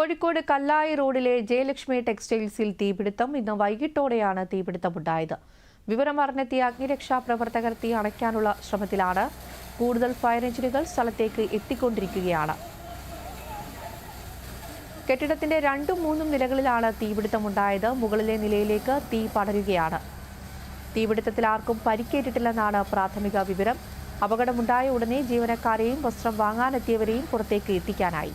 കോഴിക്കോട് കല്ലായി റോഡിലെ ജയലക്ഷ്മി ടെക്സ്റ്റൈൽസിൽ തീപിടുത്തം ഇന്ന് വൈകിട്ടോടെയാണ് തീപിടുത്തമുണ്ടായത്. വിവരം അറിഞ്ഞെത്തിയ അഗ്നിരക്ഷാ പ്രവർത്തകർ തീ അണയ്ക്കാനുള്ള ശ്രമത്തിലാണ് കൂടുതൽ ഫയർ എഞ്ചിനുകൾ സ്ഥലത്തേക്ക് എത്തിക്കൊണ്ടിരിക്കുകയാണ്. കെട്ടിടത്തിന്റെ രണ്ടും മൂന്നും നിലകളിലാണ് തീപിടുത്തമുണ്ടായത്. മുകളിലെ നിലയിലേക്ക് തീ പടരുകയാണ്. തീപിടുത്തത്തിൽ ആർക്കും പരിക്കേറ്റിട്ടില്ലെന്നാണ് പ്രാഥമിക വിവരം. അപകടമുണ്ടായ ഉടനെ ജീവനക്കാരെയും വസ്ത്രം വാങ്ങാനെത്തിയവരെയും പുറത്തേക്ക് എത്തിക്കാനായി.